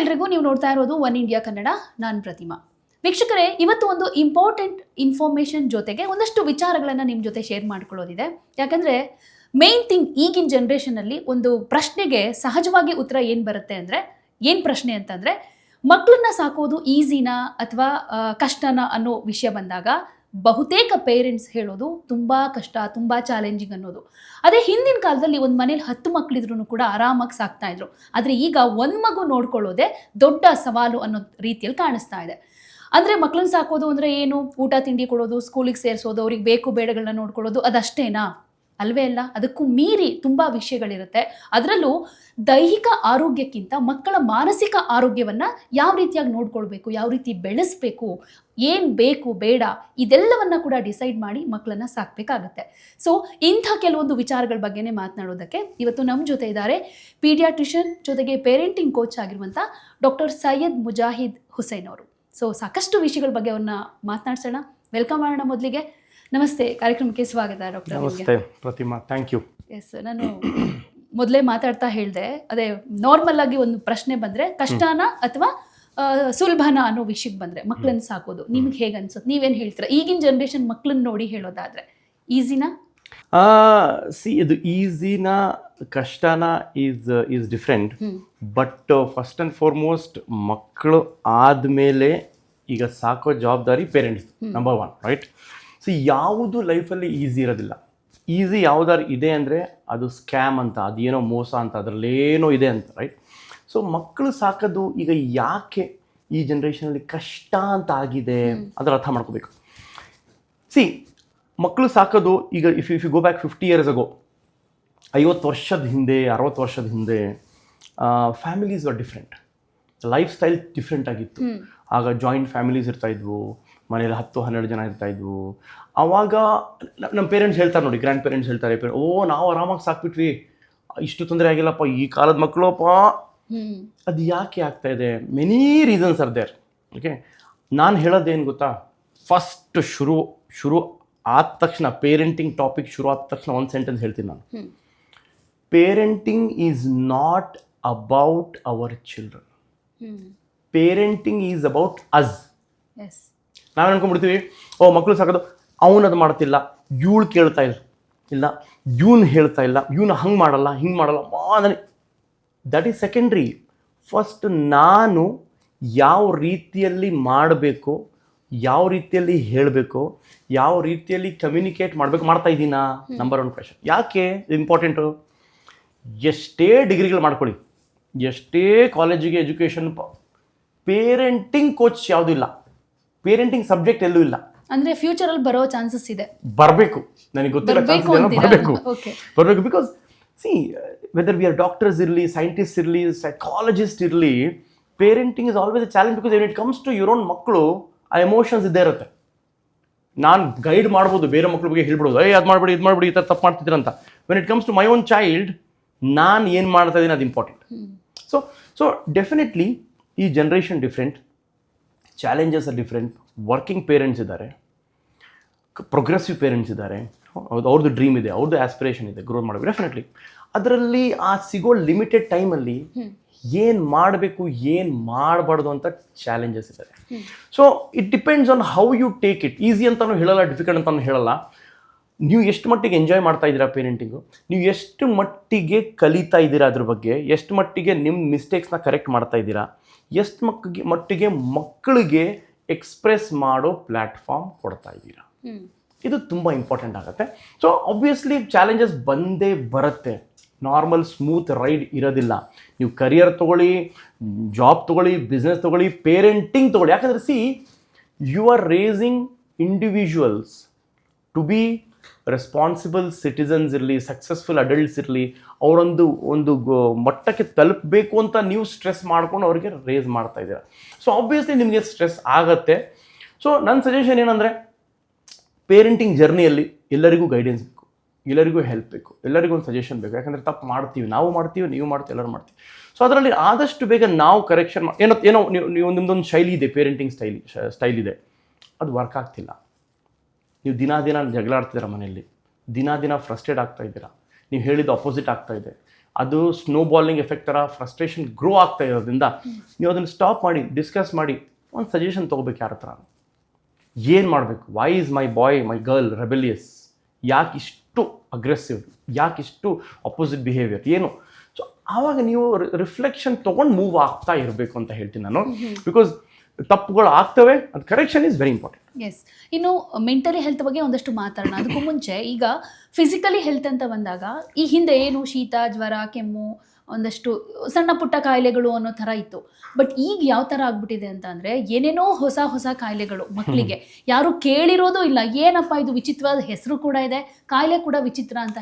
ಎಲ್ರಿಗೂ ನೀವು ನೋಡ್ತಾ ಇರೋದು ಒನ್ ಇಂಡಿಯಾ ಕನ್ನಡ, ನಾನು ಪ್ರತಿಮಾ. ವೀಕ್ಷಕರೇ, ಇವತ್ತು ಒಂದು ಇಂಪಾರ್ಟೆಂಟ್ ಇನ್ಫಾರ್ಮೇಷನ್ ಜೊತೆಗೆ ಒಂದಷ್ಟು ವಿಚಾರಗಳನ್ನು ನಿಮ್ಮ ಜೊತೆ ಶೇರ್ ಮಾಡ್ಕೊಳ್ಳೋದಿದೆ. ಯಾಕಂದರೆ ಮೇನ್ ಥಿಂಗ್ ಈಗಿನ ಜನ್ರೇಷನಲ್ಲಿ ಒಂದು ಪ್ರಶ್ನೆಗೆ ಸಹಜವಾಗಿ ಉತ್ತರ ಏನು ಬರುತ್ತೆ ಅಂದರೆ, ಏನು ಪ್ರಶ್ನೆ ಅಂತಂದರೆ ಮಕ್ಕಳನ್ನ ಸಾಕೋದು ಈಸಿನಾ ಅಥವಾ ಕಷ್ಟನಾ ಅನ್ನೋ ವಿಷಯ ಬಂದಾಗ ಬಹುತೇಕ ಪೇರೆಂಟ್ಸ್ ಹೇಳೋದು ತುಂಬ ಕಷ್ಟ, ತುಂಬ ಚಾಲೆಂಜಿಂಗ್ ಅನ್ನೋದು. ಅದೇ ಹಿಂದಿನ ಕಾಲದಲ್ಲಿ ಒಂದು ಮನೇಲಿ ಹತ್ತು ಮಕ್ಕಳಿದ್ರು ಕೂಡ ಆರಾಮಾಗಿ ಸಾಕ್ತಾ ಇದ್ರು. ಆದರೆ ಈಗ ಒಂದು ಮಗು ನೋಡ್ಕೊಳ್ಳೋದೇ ದೊಡ್ಡ ಸವಾಲು ಅನ್ನೋ ರೀತಿಯಲ್ಲಿ ಕಾಣಿಸ್ತಾ ಇದೆ. ಅಂದರೆ ಮಕ್ಕಳನ್ನ ಸಾಕೋದು ಅಂದರೆ ಏನು? ಊಟ, ತಿಂಡಿ ಕೊಡೋದು ಸ್ಕೂಲಿಗೆ ಸೇರಿಸೋದು, ಅವ್ರಿಗೆ ಬೇಕು ಬೇಡಗಳನ್ನ ನೋಡ್ಕೊಳ್ಳೋದು ಅದಷ್ಟೇನಾ? ಅಲ್ವೇ ಅಲ್ಲ? ಅದಕ್ಕೂ ಮೀರಿ ತುಂಬ ವಿಷಯಗಳಿರುತ್ತೆ. ಅದರಲ್ಲೂ ದೈಹಿಕ ಆರೋಗ್ಯಕ್ಕಿಂತ ಮಕ್ಕಳ ಮಾನಸಿಕ ಆರೋಗ್ಯವನ್ನು ಯಾವ ರೀತಿಯಾಗಿ ನೋಡ್ಕೊಳ್ಬೇಕು, ಯಾವ ರೀತಿ ಬೆಳೆಸಬೇಕು, ಏನು ಬೇಕು, ಬೇಡ, ಇದೆಲ್ಲವನ್ನು ಕೂಡ ಡಿಸೈಡ್ ಮಾಡಿ ಮಕ್ಕಳನ್ನು ಸಾಕಬೇಕಾಗತ್ತೆ. ಸೊ ಇಂಥ ಕೆಲವೊಂದು ವಿಚಾರಗಳ ಬಗ್ಗೆನೇ ಮಾತನಾಡೋದಕ್ಕೆ ಇವತ್ತು ನಮ್ಮ ಜೊತೆ ಇದ್ದಾರೆ ಪೀಡಿಯಾಟ್ರಿಷನ್ ಜೊತೆಗೆ ಪೇರೆಂಟಿಂಗ್ ಕೋಚ್ ಆಗಿರುವಂಥ ಡಾಕ್ಟರ್ ಸೈಯದ್ ಮುಜಾಹಿದ್ ಹುಸೇನ್ ಅವರು. ಸೊ ಸಾಕಷ್ಟು ವಿಷಯಗಳ ಬಗ್ಗೆ ಅವ್ರನ್ನ ಮಾತನಾಡ್ಸೋಣ. ವೆಲ್ಕಮ್ ಮಾಡೋಣ ಮೊದಲಿಗೆ. ನಮಸ್ತೆ ಕಾರ್ಯಕ್ರಮಕ್ಕೆ ಸ್ವಾಗತ ಡಾಕ್ಟರ್ ನಮಸ್ತೆ ಪ್ರತಿಮಾ ಥ್ಯಾಂಕ್ ಯು ಎಸ್ ನಾನು ಮೊದಲೇ ಮಾತಾಡ್ತಾ ಹೇಳಿದೆ ಅದೇ ನಾರ್ಮಲ್ ಆಗಿ ಒಂದು ಪ್ರಶ್ನೆ ಬಂದರೆ ಕಷ್ಟನಾ ಅಥವಾ ಸುಲಭನ ಅನ್ನೋ ವಿಷಯಕ್ಕೆ ಬಂದರೆ ಮಕ್ಕಳನ್ನ ಸಾಕೋದು ನಿಮ್ಗೆ ಹೇಗೆ ಅನ್ಸುತ್ತೆ? ನೀವೇನು ಹೇಳ್ತೀರಾ? ಈಗಿನ ಜನ್ರೇಷನ್ ಮಕ್ಕಳನ್ನ ನೋಡಿ ಹೇಳೋದಾದ್ರೆ ಈಸಿನಾ ಸಿ ಇದು ಈಸಿನ ಕಷ್ಟನ is is different but first and foremost ಮಕ್ಕಳು ಆದಮೇಲೆ ಈಗ ಸಾಕೋ ಜವಾಬ್ದಾರಿ parents number one right so ಯಾವುದು ಲೈಫಲ್ಲಿ ಈಸಿ ಇರೋದಿಲ್ಲ. ಈಸಿ ಯಾವ್ದಾರು ಇದೆ ಅಂದರೆ ಅದು ಸ್ಕ್ಯಾಮ್ ಅಂತ ಅದೇನೋ ಮೋಸ ಅಂತ ಅದರಲ್ಲೇನೋ ಇದೆ ಅಂತ ರೈಟ್ ಸೊ ಮಕ್ಕಳು ಸಾಕೋದು ಈಗ ಯಾಕೆ ಈ ಜನ್ರೇಷನಲ್ಲಿ ಕಷ್ಟ ಅಂತ ಆಗಿದೆ ಅದರ ಅರ್ಥ ಮಾಡ್ಕೋಬೇಕು. ಸಿ ಮಕ್ಕಳು ಸಾಕೋದು ಈಗ if if you go back fifty years ago ಐವತ್ತು ವರ್ಷದ ಹಿಂದೆ ಅರವತ್ತು ವರ್ಷದ ಹಿಂದೆ families are different life style different ಆಗಿತ್ತು. ಆಗ ಜಾಯಿಂಟ್ ಫ್ಯಾಮಿಲೀಸ್ ಇರ್ತಾಯಿದ್ವು ಮನೇಲಿ ಹತ್ತು ಹನ್ನೆರಡು ಜನ ಇರ್ತಾಯಿದ್ವು ಆವಾಗ ನ- ನಮ್ಮ ಪೇರೆಂಟ್ಸ್ ಹೇಳ್ತಾರೆ ನೋಡಿ ಗ್ರ್ಯಾಂಡ್ ಪೇರೆಂಟ್ಸ್ ಹೇಳ್ತಾರೆ ಓ ನಾವು ಆರಾಮಾಗಿ ಸಾಕ್ಬಿಟ್ವಿ. ಇಷ್ಟು ತೊಂದರೆ ಆಗಿಲ್ಲಪ್ಪ ಈ ಕಾಲದ ಮಕ್ಕಳಪ್ಪ ಅದು ಯಾಕೆ ಆಗ್ತಾ ಇದೆ? Many reasons are there okay ನಾನು ಹೇಳೋದೇನು ಗೊತ್ತಾ? ಫಸ್ಟ್ ಶುರು ಶುರು ಆದ ತಕ್ಷಣ ಪೇರೆಂಟಿಂಗ್ ಟಾಪಿಕ್ ಶುರು ಆದ ತಕ್ಷಣ ಒಂದು ಸೆಂಟೆನ್ಸ್ ಹೇಳ್ತೀನಿ ನಾನು. Parenting is not about our children parenting is about us S ನಾವು ಅನ್ಕೊಂಡ್ಬಿಡ್ತೀವಿ? ಓ ಮಕ್ಕಳು ಸಾಕೋದು. ಅದು ಮಾಡ್ತಿಲ್ಲ. ಇವಳು ಕೇಳ್ತಾ ಇಲ್ಲ ಇಲ್ಲ. ಇವನು ಹೇಳ್ತಾ ಇಲ್ಲ. ಇವನು ಹಂಗೆ ಮಾಡಲ್ಲ ಹಿಂಗೆ ಮಾಡಲ್ಲ. ನನಗೆ ದಟ್ ಈಸ್ ಸೆಕೆಂಡ್ರಿ ಫಸ್ಟ್ ನಾನು ಯಾವ ರೀತಿಯಲ್ಲಿ ಮಾಡಬೇಕು ಯಾವ ರೀತಿಯಲ್ಲಿ ಹೇಳಬೇಕು ಯಾವ ರೀತಿಯಲ್ಲಿ ಕಮ್ಯುನಿಕೇಟ್ ಮಾಡಬೇಕು ಮಾಡ್ತಾ ಇದ್ದೀನಾ? ನಂಬರ್ ಒನ್ ಕ್ವೆಶನ್ ಯಾಕೆ ಇಂಪಾರ್ಟೆಂಟು ಎಷ್ಟೇ ಡಿಗ್ರಿಗಳು ಮಾಡ್ಕೊಳ್ಳಿ. ಎಷ್ಟೇ ಕಾಲೇಜಿಗೆ ಎಜುಕೇಷನ್ ಪೇರೆಂಟಿಂಗ್ ಕೋಚ್ ಯಾವುದೂ ಇಲ್ಲ. ಪೇರೆಂಟಿಂಗ್ ಸಬ್ಜೆಕ್ಟ್ ಎಲ್ಲೂ ಇಲ್ಲ. ಅಂದ್ರೆ ಫ್ಯೂಚರ್ ಅಲ್ಲಿ ಬರೋ ಚಾನ್ಸಸ್ ಇದೆ. ಬರಬೇಕು. ನನಗೆ ಗೊತ್ತಿರೋ ಬರ್ಬೇಕು ಏನೋ ಬರಬೇಕು. Because see whether we are doctors ಇರಲಿ ಸೈಂಟಿಸ್ಟ್ ಇರಲಿ ಸೈಕಾಲಜಿಸ್ಟ್ ಇರಲಿ parenting is always a challenge because it comes to your own ಮಕ್ಕಳು ಆ ಎಮೋಷನ್ಸ್ ಇದ್ದೇ ಇರುತ್ತೆ. ನಾನು ಗೈಡ್ ಮಾಡ್ಬೋದು ಬೇರೆ ಮಕ್ಳ ಬಗ್ಗೆ ಹೇಳ್ಬಿಡೋದು. ಏ ಅದು ಮಾಡ್ಬಿಡಿ ಇದು ಮಾಡ್ಬಿಡಿ ಈ ಥರ ತಪ್ಪು ಮಾಡ್ತಿದ್ದೀರ ಅಂತ. When it comes to my own child ನಾನು ಏನು ಮಾಡ್ತಾ ಇದ್ದೀನಿ ಅದು ಇಂಪಾರ್ಟೆಂಟ್ ಸೊ ಸೊ ಡೆಫಿನೆಟ್ಲಿ ಈ generation different challenges are different working parents ಇದ್ದಾರೆ. ಪ್ರೋಗ್ರೆಸಿವ್ ಪೇರೆಂಟ್ಸ್ ಇದ್ದಾರೆ. ಅವ್ರದ್ದು ಅವ್ರದ್ದು ಡ್ರೀಮ್ ಇದೆ ಅವ್ರದ್ದು ಆಸ್ಪಿರೇಷನ್ ಇದೆ ಗ್ರೋ ಮಾಡಬೇಕು ಡೆಫಿನೆಟ್ಲಿ ಅದರಲ್ಲಿ ಆ ಸಿಗೋ ಲಿಮಿಟೆಡ್ ಟೈಮಲ್ಲಿ ಏನು ಮಾಡಬೇಕು ಏನು ಮಾಡಬಾರ್ದು ಅಂತ ಚಾಲೆಂಜಸ್ ಇದ್ದಾರೆ. So it depends on how you take it easy ಅಂತಲೂ ಹೇಳಲ್ಲ ಡಿಫಿಕಲ್ಟ್ ಅಂತಲೂ ಹೇಳಲ್ಲ. ನೀವು ಎಷ್ಟು ಮಟ್ಟಿಗೆ ಎಂಜಾಯ್ ಮಾಡ್ತಾ ಇದ್ದೀರಾ ಪೇರೆಂಟಿಂಗು ನೀವು ಎಷ್ಟು ಮಟ್ಟಿಗೆ ಕಲಿತಾ ಇದ್ದೀರಾ ಅದ್ರ ಬಗ್ಗೆ? ಎಷ್ಟು ಮಟ್ಟಿಗೆ ನಿಮ್ಮ ಮಿಸ್ಟೇಕ್ಸ್ನ ಕರೆಕ್ಟ್ ಮಾಡ್ತಾ ಇದ್ದೀರಾ? ಎಷ್ಟು ಮಟ್ಟಿಗೆ ಮಟ್ಟಿಗೆ ಮಕ್ಕಳಿಗೆ ಎಕ್ಸ್ಪ್ರೆಸ್ ಮಾಡೋ ಪ್ಲ್ಯಾಟ್ಫಾರ್ಮ್ ಕೊಡ್ತಾ ಇದ್ದೀರಾ? ಇದು ತುಂಬ ಇಂಪಾರ್ಟೆಂಟ್ ಆಗುತ್ತೆ. ಸೊ ಆಬ್ವಿಯಸ್ಲಿ ಚಾಲೆಂಜಸ್ ಬಂದೇ ಬರುತ್ತೆ. ನಾರ್ಮಲ್ ಸ್ಮೂತ್ ರೈಡ್ ಇರೋದಿಲ್ಲ. ನೀವು ಕರಿಯರ್ ತೊಗೊಳ್ಳಿ ಜಾಬ್ ತೊಗೊಳ್ಳಿ ಬಿಸ್ನೆಸ್ ತೊಗೊಳ್ಳಿ ಪೇರೆಂಟಿಂಗ್ ತೊಗೊಳ್ಳಿ. ಯಾಕಂದರೆ see you are raising individuals to be responsible citizens ಇರಲಿ ಸಕ್ಸಸ್ಫುಲ್ ಅಡಲ್ಟ್ಸ್ ಇರಲಿ, ಅವರೊಂದು ಒಂದು ಮಟ್ಟಕ್ಕೆ ತಲುಪಬೇಕು ಅಂತ ನೀವು ಸ್ಟ್ರೆಸ್ ಮಾಡ್ಕೊಂಡು ಅವರಿಗೆ ರೇಸ್ ಮಾಡ್ತಾ ಇದ್ದೀರಾ. ಸೊ ಆಬ್ವಿಯಸ್ಲಿ ನಿಮಗೆ ಸ್ಟ್ರೆಸ್ ಆಗತ್ತೆ. ಸೊ ನನ್ನ ಸಜೆಷನ್ ಏನಂದರೆ ಪೇರೆಂಟಿಂಗ್ ಜರ್ನಿಯಲ್ಲಿ ಎಲ್ಲರಿಗೂ ಗೈಡೆನ್ಸ್ ಬೇಕು. ಎಲ್ಲರಿಗೂ ಹೆಲ್ಪ್ ಬೇಕು. ಎಲ್ಲರಿಗೂ ಒಂದು ಸಜೆಷನ್ ಬೇಕು. ಯಾಕಂದರೆ ತಪ್ಪು ಮಾಡ್ತೀವಿ. ನಾವು ಮಾಡ್ತೀವಿ, ನೀವು ಮಾಡ್ತೀವಿ, ಎಲ್ಲರೂ ಮಾಡ್ತೀವಿ. ಸೊ ಅದರಲ್ಲಿ ಆದಷ್ಟು ಬೇಗ ನಾವು ಕರೆಕ್ಷನ್ ಏನೋ ಏನೋ, ನೀವು ನೀವು ನಿಮ್ಮದೊಂದು ಶೈಲಿ ಇದೆ ಪೇರೆಂಟಿಂಗ್ ಸ್ಟೈಲಿ ಸ್ಟೈಲ್ ಇದೆ. ಅದು ವರ್ಕ್ ಆಗ್ತಿಲ್ಲ. ನೀವು ದಿನ ದಿನ ಜಗಳ ಆಡ್ತಿದ್ದೀರ ಮನೆಯಲ್ಲಿ ದಿನ ದಿನ ಫ್ರಸ್ಟ್ರೇಟ್ ಆಗ್ತಾ ಇದ್ದೀರಾ ನೀವು ಹೇಳಿದ ಅಪೋಸಿಟ್ ಆಗ್ತಾ ಇದೆ ಅದು ಸ್ನೋ ಬಾಲಿಂಗ್ ಎಫೆಕ್ಟ್ ಥರ ಫ್ರಸ್ಟ್ರೇಷನ್ ಗ್ರೋ ಆಗ್ತಾ ಇರೋದ್ರಿಂದ ನೀವು ಅದನ್ನು ಸ್ಟಾಪ್ ಮಾಡಿ ಡಿಸ್ಕಸ್ ಮಾಡಿ ಒಂದು ಸಜೆಷನ್ ತೊಗೋಬೇಕು ಯಾರ ಹತ್ರ? ಏನು ಮಾಡಬೇಕು? Why is my boy my girl rebellious ಯಾಕೆ ಇಷ್ಟು ಅಗ್ರೆಸಿವ್ ಯಾಕೆ ಇಷ್ಟು ಅಪೋಸಿಟ್ ಬಿಹೇವಿಯರ್ ಏನು? ಸೊ ಆವಾಗ ನೀವು ರಿಫ್ಲೆಕ್ಷನ್ ತೊಗೊಂಡು ಮೂವ್ ಆಗ್ತಾ ಇರಬೇಕು ಅಂತ ಹೇಳ್ತೀನಿ ನಾನು. ಬಿಕಾಸ್ ತಪ್ಪುಗಳು ಆಗ್ತವೆ ಅದು correction is very important S ಇನ್ನು ಮೆಂಟಲಿ ಹೆಲ್ತ್ ಬಗ್ಗೆ ಒಂದಷ್ಟು ಮಾತಾಡೋಣ. ಅದಕ್ಕೂ ಮುಂಚೆ ಈಗ ಫಿಸಿಕಲಿ ಹೆಲ್ತ್ ಅಂತ ಬಂದಾಗ ಈ ಹಿಂದೆ ಏನು ಶೀತ ಜ್ವರ ಕೆಮ್ಮು ಒಂದಷ್ಟು ಸಣ್ಣ ಪುಟ್ಟ ಕಾಯಿಲೆಗಳು ಅನ್ನೋ ಥರ ಇತ್ತು. ಬಟ್ ಈಗ ಯಾವ ಥರ ಆಗ್ಬಿಟ್ಟಿದೆ ಅಂತ ಅಂದರೆ ಏನೇನೋ ಹೊಸ ಹೊಸ ಕಾಯಿಲೆಗಳು ಮಕ್ಕಳಿಗೆ. ಯಾರು ಕೇಳಿರೋದು ಇಲ್ಲ. ಏನಪ್ಪ ಇದು ವಿಚಿತ್ರವಾದ ಹೆಸರು ಕೂಡ ಇದೆ ಕಾಯಿಲೆ ಕೂಡ ವಿಚಿತ್ರ ಅಂತ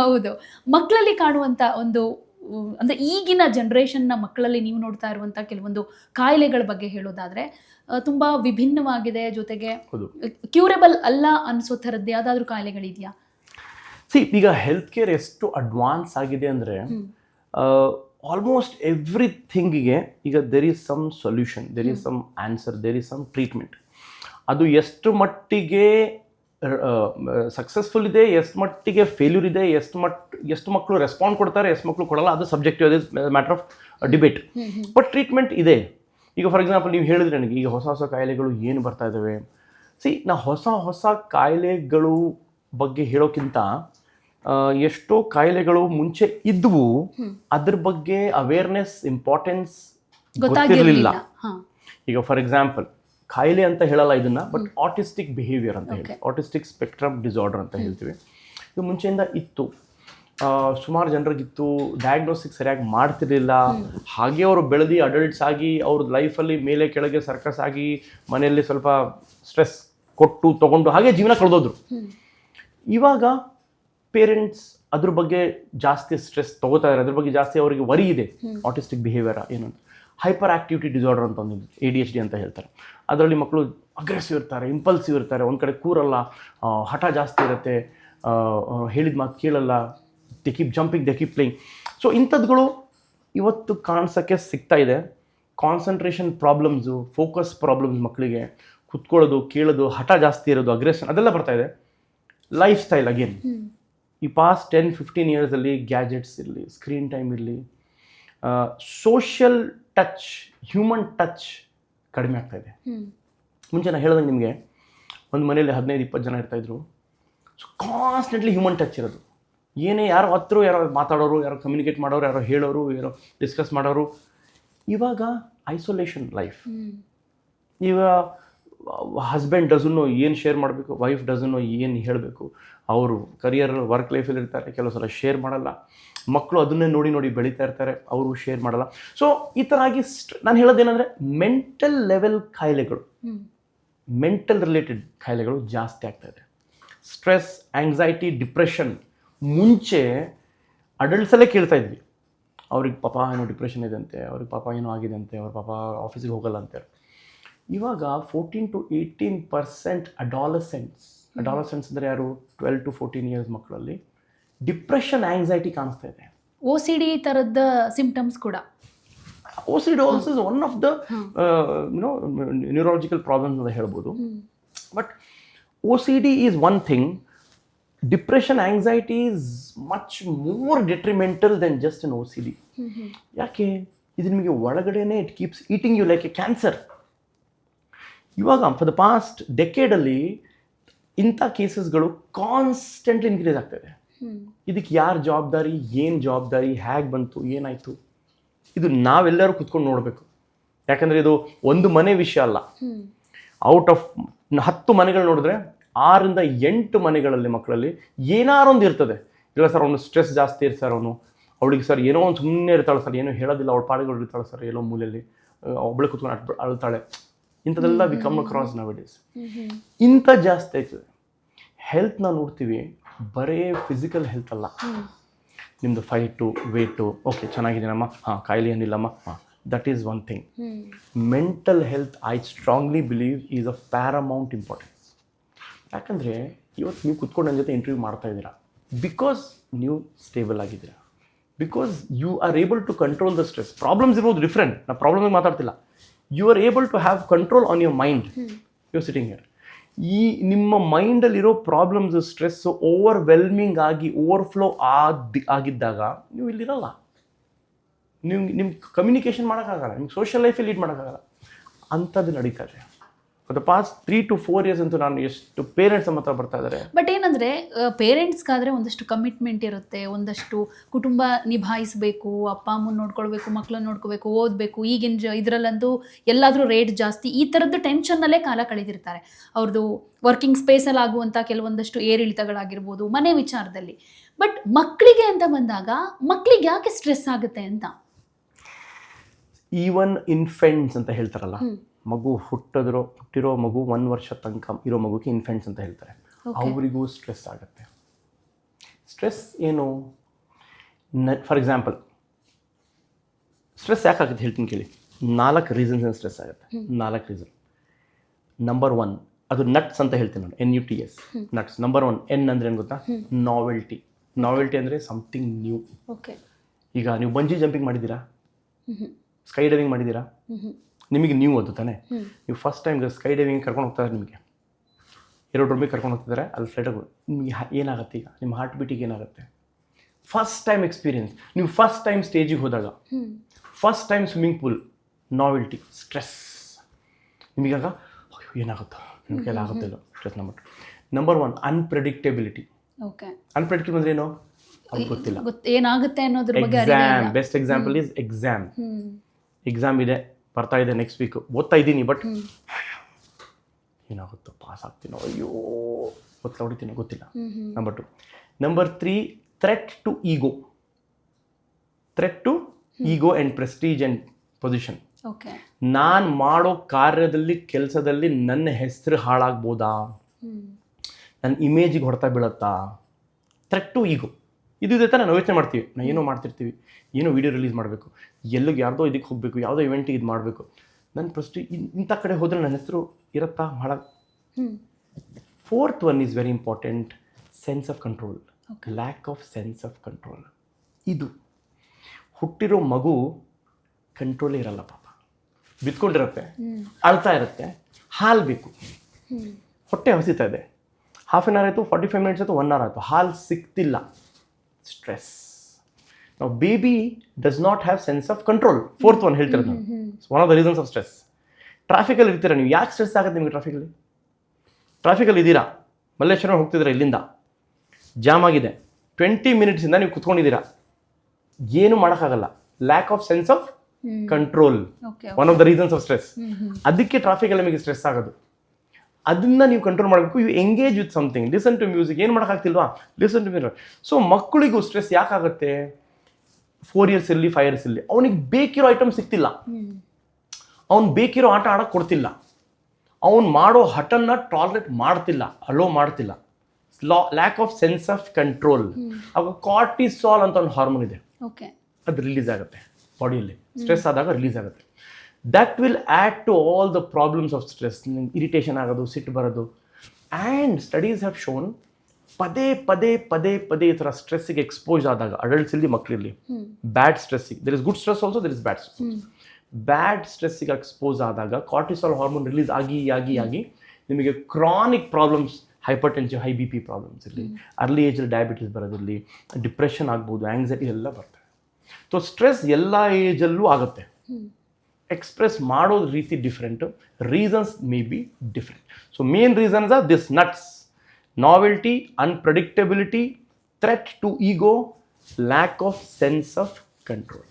ಹೌದು. ಮಕ್ಕಳಲ್ಲಿ ಕಾಣುವಂಥ ಒಂದು ಅಂದ್ರೆ ಈಗಿನ ಜನ್ರೇಷನ್ನ ಮಕ್ಕಳಲ್ಲಿ ನೀವು ನೋಡ್ತಾ ಇರುವಂಥ ಕೆಲವೊಂದು ಕಾಯಿಲೆಗಳ ಬಗ್ಗೆ ಹೇಳೋದಾದರೆ ತುಂಬ ವಿಭಿನ್ನವಾಗಿದೆ ಜೊತೆಗೆ ಕ್ಯೂರೆಬಲ್ ಕ್ಯೂರೇಬಲ್ ಅಲ್ಲ ಅನ್ಸೋ ಥರದ್ದು ಯಾವುದಾದ್ರೂ ಕಾಯಿಲೆಗಳಿದೆಯಾ? ಸಿ ಈಗ ಹೆಲ್ತ್ ಕೇರ್ ಎಷ್ಟು ಅಡ್ವಾನ್ಸ್ ಆಗಿದೆ ಅಂದರೆ ಆಲ್ಮೋಸ್ಟ್ ಎವ್ರಿಥಿಂಗಿಗೆ ಈಗ there is some solution there is some answer there is some treatment ಅದು ಎಷ್ಟು ಮಟ್ಟಿಗೆ ಸಕ್ಸಸ್ಫುಲ್ ಇದೆ ಎಷ್ಟು ಮಟ್ಟಿಗೆ ಫೇಲ್ಯೂರ್ ಇದೆ ಎಷ್ಟು ಮಟ್ ಎಷ್ಟು ಮಕ್ಕಳು ರೆಸ್ಪಾಂಡ್ ಕೊಡ್ತಾರೆ ಎಷ್ಟು ಮಕ್ಕಳು ಕೊಡಲ್ಲ ಅದು ಸಬ್ಜೆಕ್ಟಿವ್ ಅದೇ matter of debate but treatment ಇದೆ. ಈಗ ಫಾರ್ ಎಕ್ಸಾಂಪಲ್ ನೀವು ಹೇಳಿದ್ರೆ ನನಗೆ ಈಗ ಹೊಸ ಹೊಸ ಕಾಯಿಲೆಗಳು ಏನು ಬರ್ತಾ ಇದ್ದಾವೆ ಸಿ ನಾ ಹೊಸ ಹೊಸ ಕಾಯಿಲೆಗಳು ಬಗ್ಗೆ ಹೇಳೋಕ್ಕಿಂತ ಎಷ್ಟೋ ಕಾಯಿಲೆಗಳು ಮುಂಚೆ ಇದ್ವು ಅದ್ರ ಬಗ್ಗೆ ಅವೇರ್ನೆಸ್ ಇಂಪಾರ್ಟೆನ್ಸ್ ಗೊತ್ತಿರಲಿಲ್ಲ. ಗೊತ್ತಾಗಿರ್ಲಿಲ್ಲ ಈಗ ಫಾರ್ ಎಕ್ಸಾಂಪಲ್ ಕಾಯಿಲೆ ಅಂತ ಹೇಳಲ್ಲ ಇದನ್ನ ಬಟ್ ಆಟಿಸ್ಟಿಕ್ ಬಿಹೇವಿಯರ್ ಅಂತ ಹೇಳಿ. ಆಟಿಸ್ಟಿಕ್ ಸ್ಪೆಕ್ಟ್ರಮ್ ಡಿಸಾರ್ಡರ್ ಅಂತ ಹೇಳ್ತೀವಿ. ಇದು ಮುಂಚೆಯಿಂದ ಇತ್ತು. ಸುಮಾರು ಜನರಿಗಿತ್ತು. ಡಯಾಗ್ನೋಸ್ಟಿಕ್ ಸರಿಯಾಗಿ ಮಾಡ್ತಿರ್ಲಿಲ್ಲ. ಹಾಗೆ ಅವರು ಬೆಳೆದು ಅಡಲ್ಟ್ಸ್ ಆಗಿ ಅವ್ರ ಲೈಫಲ್ಲಿ ಮೇಲೆ ಕೆಳಗೆ ಸರ್ಕಸ್ ಆಗಿ ಮನೆಯಲ್ಲಿ ಸ್ವಲ್ಪ ಸ್ಟ್ರೆಸ್ ಕೊಟ್ಟು ತೊಗೊಂಡು ಹಾಗೆ ಜೀವನ ಕಳೆದೋದ್ರು. ಇವಾಗ ಪೇರೆಂಟ್ಸ್ ಅದ್ರ ಬಗ್ಗೆ ಜಾಸ್ತಿ ಸ್ಟ್ರೆಸ್ ತಗೋತಾ ಇದ್ದಾರೆ ಅದ್ರ ಬಗ್ಗೆ ಜಾಸ್ತಿ ಅವರಿಗೆ ವರಿ ಇದೆ. ಆಟಿಸ್ಟಿಕ್ ಬಿಹೇವಿಯರ್ ಏನು ಹೈಪರ್ ಆಕ್ಟಿವಿಟಿ ಡಿಸಾರ್ಡರ್ ಅಂತ ಒಂದು ಎ ಡಿ ಎಚ್ ಡಿ ಅಂತ ಹೇಳ್ತಾರೆ. ಅದರಲ್ಲಿ ಮಕ್ಕಳು ಅಗ್ರೆಸಿವ್ ಇರ್ತಾರೆ ಇಂಪಲ್ಸಿವ್ ಇರ್ತಾರೆ ಒಂದು ಕಡೆ ಕೂರಲ್ಲ ಹಠ ಜಾಸ್ತಿ ಇರುತ್ತೆ ಹೇಳಿದ ಮಾತು ಕೇಳಲ್ಲ they keep jumping they keep playing so ಇಂಥದ್ದುಗಳು ಇವತ್ತು ಕಾಣಿಸೋಕ್ಕೆ ಸಿಗ್ತಾ ಇದೆ. ಕಾನ್ಸಂಟ್ರೇಷನ್ ಪ್ರಾಬ್ಲಮ್ಸು ಫೋಕಸ್ ಪ್ರಾಬ್ಲಮ್ಸ್ ಮಕ್ಕಳಿಗೆ ಕುತ್ಕೊಳ್ಳೋದು ಕೇಳೋದು ಹಠ ಜಾಸ್ತಿ ಇರೋದು ಅಗ್ರೆಷನ್ ಅದೆಲ್ಲ ಬರ್ತಾ ಇದೆ. ಲೈಫ್ ಸ್ಟೈಲ್ ಅಗೇನ್ ಈ ಪಾಸ್ಟ್ ಟೆನ್ ಫಿಫ್ಟೀನ್ ಇಯರ್ಸಲ್ಲಿ ಗ್ಯಾಜೆಟ್ಸ್ ಇರಲಿ ಸ್ಕ್ರೀನ್ ಟೈಮ್ ಇರಲಿ ಸೋಷಿಯಲ್ ಟಚ್ ಹ್ಯೂಮನ್ ಟಚ್ ಕಡಿಮೆ ಆಗ್ತಾ ಇದೆ. ಮುಂಚೆ ನಾನು ಹೇಳ್ದಂಗೆ ನಿಮಗೆ ಒಂದು ಮನೆಯಲ್ಲಿ ಹದಿನೈದು ಇಪ್ಪತ್ತು ಜನ ಇರ್ತಾಯಿದ್ರು ಸೊ ಕಾನ್ಸ್ಟೆಂಟ್ಲಿ ಹ್ಯೂಮನ್ ಟಚ್ ಇರೋದು. ಏನೇ ಯಾರೋ ಹತ್ರ ಯಾರೋ ಮಾತಾಡೋರು ಯಾರೋ ಕಮ್ಯುನಿಕೇಟ್ ಮಾಡೋರು ಯಾರೋ ಹೇಳೋರು ಯಾರೋ ಡಿಸ್ಕಸ್ ಮಾಡೋರು. ಇವಾಗ ಐಸೋಲೇಷನ್ ಲೈಫ್ ಈಗ ಹಸ್ಬೆಂಡ್ ಡಸನ್ನು ಏನು ಶೇರ್ ಮಾಡಬೇಕು ವೈಫ್ ಡಸನ್ನು ಏನು ಹೇಳಬೇಕು. ಅವರು ಕರಿಯರ್ ವರ್ಕ್ ಲೈಫಲ್ಲಿ ಇರ್ತಾರೆ ಕೆಲವು ಸಲ ಶೇರ್ ಮಾಡಲ್ಲ. ಮಕ್ಕಳು ಅದನ್ನೇ ನೋಡಿ ನೋಡಿ ಬೆಳೀತಾ ಇರ್ತಾರೆ ಅವರು ಶೇರ್ ಮಾಡಲ್ಲ. ಸೊ ಈ ಥರ ಆಗಿ ಸ್ಟ್ ನಾನು ಹೇಳೋದೇನೆಂದರೆ ಮೆಂಟಲ್ ಲೆವೆಲ್ ಕಾಯಿಲೆಗಳು ಮೆಂಟಲ್ ರಿಲೇಟೆಡ್ ಕಾಯಿಲೆಗಳು ಜಾಸ್ತಿ ಆಗ್ತಾ ಇದೆ. ಸ್ಟ್ರೆಸ್ ಆಂಗ್ಸೈಟಿ ಡಿಪ್ರೆಷನ್ ಮುಂಚೆ ಅಡಲ್ಟ್ಸಲ್ಲೇ ಕೇಳ್ತಾ ಇದ್ವಿ. ಅವ್ರಿಗೆ ಪಾಪ ಏನೋ ಡಿಪ್ರೆಷನ್ ಇದೆ ಅಂತೆ ಅವ್ರಿಗೆ ಪಾಪ ಏನೋ ಆಗಿದೆ ಅಂತೆ ಅವ್ರ ಪಾಪ ಆಫೀಸಿಗೆ ಹೋಗಲ್ಲ ಅಂತೆ. ಇವಾಗ fourteen to eighteen percent adolescents adolescents ಅಂದರೆ ಯಾರು? ಟ್ವೆಲ್ ಟು ಫೋರ್ಟೀನ್ ಇಯರ್ಸ್ ಮಕ್ಕಳಲ್ಲಿ ಡಿಪ್ರೆಷನ್ ಆಂಗ್ಸೈಟಿ ಕಾಣಿಸ್ತಾ ಇದೆ. ಓ ಸಿ ಡಿ ಥರದ ಸಿಂಪ್ಟಮ್ಸ್ ಕೂಡ. OCD also is one of the you know neurological problems ಅಂತ ಹೇಳ್ಬೋದು. But O C D is one thing depression anxiety is much more detrimental than just in O C D ಯಾಕೆ? ಇದು ನಿಮಗೆ ಒಳಗಡೆನೆ it keeps eating you like a cancer ಇವಾಗ for the past ಡೆಕೇಡಲ್ಲಿ ಇಂಥ ಕೇಸಸ್ಗಳು ಕಾನ್ಸ್ಟೆಂಟ್ಲಿ ಇನ್ಕ್ರೀಸ್ ಆಗ್ತಾಯಿದೆ ಇದಕ್ಕೆ ಯಾರು ಜವಾಬ್ದಾರಿ ಏನು ಜವಾಬ್ದಾರಿ ಹೇಗೆ ಬಂತು ಏನಾಯಿತು? ಇದು ನಾವೆಲ್ಲರೂ ಕುತ್ಕೊಂಡು ನೋಡಬೇಕು. ಯಾಕಂದರೆ ಇದು ಒಂದು ಮನೆ ವಿಷಯ ಅಲ್ಲ. ಔಟ್ ಆಫ್ ಹತ್ತು ಮನೆಗಳು ನೋಡಿದ್ರೆ ಆರಿಂದ ಎಂಟು ಮನೆಗಳಲ್ಲಿ ಮಕ್ಕಳಲ್ಲಿ ಏನಾರೊಂದು ಇರ್ತದೆ. ಇಲ್ಲ ಸರ್ ಅವನು ಸ್ಟ್ರೆಸ್ ಜಾಸ್ತಿ ಇರ್ ಸರ್ ಅವನು. ಅವಳಿಗೆ ಸರ್ ಏನೋ ಒಂದು ಸುಮ್ಮನೆ ಇರ್ತಾಳೆ ಸರ್ ಏನೋ ಹೇಳೋದಿಲ್ಲ ಅವಳ ಪಾಡಿಗಳು ಇರ್ತಾಳೆ ಸರ್ ಎಲ್ಲೋ ಮೂಲೆಯಲ್ಲಿ ಒಬ್ಬಳು ಕುತ್ಕೊಂಡು ಅಳ್ತಾಳೆ. ಇಂಥದ್ದೆಲ್ಲ we come across nowadays ಇಂಥ ಜಾಸ್ತಿ ಆಯ್ತದೆ. ಹೆಲ್ತ್ನ ನೋಡ್ತೀವಿ ಬರೇ ಫಿಸಿಕಲ್ ಹೆಲ್ತ್ ಅಲ್ಲ. ನಿಮ್ಮದು ಫೈಟು ವೇಟು ಓಕೆ ಚೆನ್ನಾಗಿದ್ದೀನಮ್ಮ? ಹಾಂ ಕಾಯಿಲೆ ಏನಿಲ್ಲಮ್ಮ? ಹಾಂ that is one thing mental health I strongly believe is a paramount importance ಯಾಕಂದರೆ ಇವತ್ತು ನೀವು ಕುತ್ಕೊಂಡು ನನ್ನ ಜೊತೆ ಇಂಟರ್ವ್ಯೂ ಮಾಡ್ತಾ ಇದ್ದೀರಾ? ಬಿಕಾಸ್ ನೀವು ಸ್ಟೇಬಲ್ ಆಗಿದ್ದೀರಾ? Because you are able to control the stress problems ಇರೋದು ಡಿಫ್ರೆಂಟ್ ನಾ ಪ್ರಾಬ್ಲಮ್ ಮಾತಾಡ್ತಿಲ್ಲ. You are able to have control on your mind you sitting here ಈ ನಿಮ್ಮ ಮೈಂಡಲ್ಲಿರೋ ಪ್ರಾಬ್ಲಮ್ಸ್ ಸ್ಟ್ರೆಸ್ ಓವರ್ವೆಲ್ಮಿಂಗ್ ಆಗಿ ಓವರ್ಫ್ಲೋ ಆದಿ ಆಗಿದ್ದಾಗ ನೀವು ಇಲ್ಲಿರಲ್ಲ. ನಿಮ್ಗೆ ನಿಮ್ಮ ಕಮ್ಯುನಿಕೇಷನ್ ಮಾಡೋಕ್ಕಾಗಲ್ಲ. ನಿಮ್ಗೆ ಸೋಷಿಯಲ್ ಲೈಫಲ್ಲಿ ಲೀಡ್ ಮಾಡೋಕ್ಕಾಗಲ್ಲ. ಅಂಥದ್ದು ನಡೀತಾ ಇದೆ. The past three to four years ಅಂತೂ ನಾನು ಎಷ್ಟು ಪೇರೆಂಟ್ಸ್ ನಮ್ಮ ಹತ್ರ ಬರ್ತಾ ಇದ್ದಾರೆ. ಬಟ್ ಏನಂದರೆ ಪೇರೆಂಟ್ಸ್ಗಾದರೆ ಒಂದಷ್ಟು ಕಮಿಟ್ಮೆಂಟ್ ಇರುತ್ತೆ ಒಂದಷ್ಟು ಕುಟುಂಬ ನಿಭಾಯಿಸಬೇಕು ಅಪ್ಪ ಅಮ್ಮನ ನೋಡ್ಕೊಳ್ಬೇಕು ಮಕ್ಕಳನ್ನ ನೋಡ್ಕೋಬೇಕು ಓದಬೇಕು ಈಗಿನ ಜ ಇದರಲ್ಲಂತೂ ಎಲ್ಲಾದರೂ ರೇಟ್ ಜಾಸ್ತಿ ಈ ಥರದ್ದು ಟೆನ್ಷನ್ನಲ್ಲೇ ಕಾಲ ಕಳೆದಿರ್ತಾರೆ. ಅವ್ರದ್ದು ವರ್ಕಿಂಗ್ ಸ್ಪೇಸಲ್ಲಿ ಆಗುವಂಥ ಕೆಲವೊಂದಷ್ಟು ಏರಿಳಿತಗಳಾಗಿರ್ಬೋದು ಮನೆ ವಿಚಾರದಲ್ಲಿ. ಬಟ್ ಮಕ್ಕಳಿಗೆ ಅಂತ ಬಂದಾಗ ಮಕ್ಕಳಿಗೆ ಯಾಕೆ ಸ್ಟ್ರೆಸ್ ಆಗುತ್ತೆ ಅಂತ? ಈವನ್ ಇನ್ಫೆಂಟ್ಸ್ ಅಂತ ಹೇಳ್ತಾರಲ್ಲ. ಮಗು ಹುಟ್ಟಿದ್ರೋ ಹುಟ್ಟಿರೋ ಮಗು ಒಂದು ವರ್ಷ ತನಕ ಇರೋ ಮಗುಗೆ ಇನ್ಫೆಂಟ್ಸ್ ಅಂತ ಹೇಳ್ತಾರೆ. ಅವರಿಗೂ ಸ್ಟ್ರೆಸ್ ಆಗುತ್ತೆ. ಸ್ಟ್ರೆಸ್ ಏನು? ನ ಫಾರ್ ಎಕ್ಸಾಂಪಲ್ ಸ್ಟ್ರೆಸ್ ಯಾಕೆ ಆಗುತ್ತೆ ಹೇಳ್ತೀನಿ ಕೇಳಿ. ನಾಲ್ಕು ರೀಸನ್ಸ್ ಸ್ಟ್ರೆಸ್ ಆಗುತ್ತೆ. ನಾಲ್ಕು ರೀಸನ್ ನಂಬರ್ ಒನ್ ಅದು ನಟ್ಸ್ ಅಂತ ಹೇಳ್ತೀನಿ ನಾನು N U T S nuts number one N ಅಂದ್ರೆ ಏನು ಗೊತ್ತಾ? ನಾವೆಲ್ಟಿ ನಾವೆಲ್ಟಿ ಅಂದರೆ ಸಮಥಿಂಗ್ ನ್ಯೂ ಓಕೆ ಈಗ ನೀವು ಬಂಜಿ ಜಂಪಿಂಗ್ ಮಾಡಿದ್ದೀರಾ? ಸ್ಕೈ ಡೈವಿಂಗ್ ಮಾಡಿದ್ದೀರಾ? ನಿಮಗೆ ನೀವು ಅದು ತಾನೆ. ನೀವು ಫಸ್ಟ್ ಟೈಮ್ ಸ್ಕೈ ಡೈವಿಂಗ್ ಕರ್ಕೊಂಡು ಹೋಗ್ತಾರೆ ನಿಮಗೆ. ಎರಡು ರೂಮಿಗೆ ಕರ್ಕೊಂಡು ಹೋಗ್ತಿದ್ದಾರೆ ಅಲ್ಲಿ ಫ್ಲೈಟಾಗಿ ನಿಮಗೆ ಏನಾಗುತ್ತೆ ಈಗ? ನಿಮ್ಮ ಹಾರ್ಟ್ ಬೀಟಿಗೆ ಏನಾಗುತ್ತೆ? ಫಸ್ಟ್ ಟೈಮ್ ಎಕ್ಸ್ಪೀರಿಯನ್ಸ್ ನೀವು ಫಸ್ಟ್ ಟೈಮ್ ಸ್ಟೇಜಿಗೆ ಹೋದಾಗ first time swimming pool novelty stress ನಿಮಗೆ ಏನಾಗುತ್ತೋ? ನಿಮ್ಮ ಕೈಲಿ ಆಗುತ್ತಿಲ್ಲ stress number number one unpredictability okay unpredictable ಅಂದ್ರೆ ಏನು? ಗೊತ್ತಿಲ್ಲ. ಗೊತ್ತು ಏನಾಗುತ್ತೆ ಅನ್ನೋದ್ರ ಬಗ್ಗೆ exam best example is exam exam ಇದೆ. ಬರ್ತಾ ಇದೆ ನೆಕ್ಸ್ಟ್ ವೀಕ್ ಓದ್ತಾ ಇದ್ದೀನಿ ಬಟ್ ಏನಾಗುತ್ತೋ ಪಾಸ್ ಆಗ್ತೀನೋ ಅಯ್ಯೋ ಒತ್ತಲ ಹೊಡಿತೀನೋ ಗೊತ್ತಿಲ್ಲ. Number two number three threat to ego threat to ego and prestige and position okay ನಾನು ಮಾಡೋ ಕಾರ್ಯದಲ್ಲಿ ಕೆಲಸದಲ್ಲಿ ನನ್ನ ಹೆಸರು ಹಾಳಾಗ್ಬೋದಾ? ನನ್ನ ಇಮೇಜಿಗೆ ಹೊಡ್ತಾ ಬೀಳತ್ತಾ? ಥ್ರೆಟ್ ಟು ಈಗೋ ಇದು ಇದೆ ತಾನೇ ನಾವು ಯೋಚನೆ ಮಾಡ್ತೀವಿ. ನಾವು ಏನೋ ಮಾಡ್ತಿರ್ತೀವಿ. ಏನೋ ವಿಡಿಯೋ ರಿಲೀಸ್ ಮಾಡಬೇಕು. ಎಲ್ಲಿಗೆ ಯಾರ್ದೋ ಇದಕ್ಕೆ ಹೋಗಬೇಕು. ಯಾವುದೋ ಇವೆಂಟಿಗೆ ಇದು ಮಾಡಬೇಕು. ನನ್ನ ಪ್ರಸ್ಟಿ ಇಂಥ ಕಡೆ ಹೋದರೆ ನನ್ನ ಹೆಸರು ಇರುತ್ತಾ? ಭಾಳ fourth one is very important sense of control lack of sense of control ಇದು. ಹುಟ್ಟಿರೋ ಮಗು ಕಂಟ್ರೋಲೇ ಇರಲ್ಲ ಪಾಪ. ಬಿತ್ಕೊಂಡಿರುತ್ತೆ. ಅಳ್ತಾ ಇರುತ್ತೆ. ಹಾಲು ಬೇಕು. ಹೊಟ್ಟೆ ಹಸಿತಾ ಇದೆ. ಹಾಫ್ ಆನ್ ಅವರ್ ಆಯಿತು ಫಾರ್ಟಿ ಫೈವ್ ಮಿನಿಟ್ಸ್ ಆಯಿತು ಒನ್ ಅವರ್ ಆಯಿತು. ಹಾಲು ಸಿಗ್ತಿಲ್ಲ ಸ್ಟ್ರೆಸ್ ನಾವು baby does not have sense of control fourth one ಹೇಳ್ತಿರೋದು one of the reasons of stress ಟ್ರಾಫಿಕಲ್ಲಿ ಇರ್ತೀರಾ ನೀವು? ಯಾಕೆ ಸ್ಟ್ರೆಸ್ ಆಗುತ್ತೆ ನಿಮಗೆ ಟ್ರಾಫಿಕಲ್ಲಿ ಟ್ರಾಫಿಕಲ್ಲಿ ಇದ್ದೀರಾ? ಮಲ್ಲೇಶ್ವರ ಹೋಗ್ತಿದ್ದೀರಾ ಇಲ್ಲಿಂದ? ಜಾಮ್ ಆಗಿದೆ. ಟ್ವೆಂಟಿ ಮಿನಿಟ್ಸಿಂದ ನೀವು ಕುತ್ಕೊಂಡಿದ್ದೀರಾ? ಏನು ಮಾಡೋಕ್ಕಾಗಲ್ಲ. Lack of sense of control one of the reasons of stress ಅದಕ್ಕೆ ಟ್ರಾಫಿಕಲ್ಲಿ ನಿಮಗೆ ಸ್ಟ್ರೆಸ್ ಆಗೋದು. ಅದನ್ನ ನೀವು ಕಂಟ್ರೋಲ್ ಮಾಡಬೇಕು. You engage with something listen to music ಏನು ಮಾಡೋಕ್ಕಾಗ್ತಿಲ್ವಾ? ಲಿಸನ್ ಟು ಮ್ಯೂಸಿಕ್ ಸೊ ಮಕ್ಕಳಿಗೂ ಸ್ಟ್ರೆಸ್ ಯಾಕಾಗುತ್ತೆ? ಫೋರ್ ಇಯರ್ಸ್ ಇರಲಿ ಫೈವ್ ಇಯರ್ಸ್ ಇರಲಿ. ಅವನಿಗೆ ಬೇಕಿರೋ ಐಟಮ್ ಸಿಗ್ತಿಲ್ಲ. ಹ್ಞೂ ಅವ್ನು ಬೇಕಿರೋ ಆಟ ಆಡೋಕ್ಕೆ ಕೊಡ್ತಿಲ್ಲ. ಅವ್ನು ಮಾಡೋ ಹಠನ್ನ ಟಾಲರೇಟ್ ಮಾಡ್ತಿಲ್ಲ. ಅಲೋ ಮಾಡ್ತಿಲ್ಲ. ಲಾ lack of sense of control ಅವಾಗ ಕಾರ್ಟಿಸಾಲ್ ಅಂತ ಒಂದು ಹಾರ್ಮೋನ್ ಇದೆ. ಓಕೆ ಅದು ರಿಲೀಸ್ ಆಗುತ್ತೆ. ಬಾಡಿಯಲ್ಲಿ ಸ್ಟ್ರೆಸ್ ಆದಾಗ ರಿಲೀಸ್ ಆಗುತ್ತೆ. That will add to all the problems of stress irritation ಆಗೋದು ಸಿಟ್ಟು ಬರೋದು. ಆ್ಯಂಡ್ ಸ್ಟಡೀಸ್ ಹ್ಯಾವ್ ಶೋನ್ ಪದೇ ಪದೇ ಪದೇ ಪದೇ ಈ ಥರ ಸ್ಟ್ರೆಸ್ಸಿಗೆ ಎಕ್ಸ್ಪೋಸ್ ಆದಾಗ ಅಡಲ್ಟ್ಸ್ ಇಲ್ಲಿ ಮಕ್ಕಳಿರಲಿ bad ಸ್ಟ್ರೆಸ್ಸಿಗೆ there is good stress also there is bad stress bad ಸ್ಟ್ರೆಸ್ಸಿಗೆ expose ಆದಾಗ ಕಾರ್ಟಿಸಾಲ್ ಹಾರ್ಮೋನ್ ರಿಲೀಸ್ ಆಗಿ ಆಗಿ ಆಗಿ ನಿಮಗೆ chronic problems hypertension high B P problems ಇರಲಿ ಅರ್ಲಿ ಏಜಲ್ಲಿ ಡಯಾಬಿಟಿಸ್ ಬರೋದಿರಲಿ ಡಿಪ್ರೆಷನ್ ಆಗ್ಬೋದು ಆ್ಯಂಗ್ಸೈಟಿ ಎಲ್ಲ ಬರ್ತವೆ. ಸೊ ಸ್ಟ್ರೆಸ್ ಎಲ್ಲ ಏಜಲ್ಲೂ ಆಗುತ್ತೆ. ಎಕ್ಸ್ಪ್ರೆಸ್ ಮಾಡೋದು ರೀತಿ different reasons may be different so main reasons are this nuts novelty unpredictability threat to ego lack of sense of control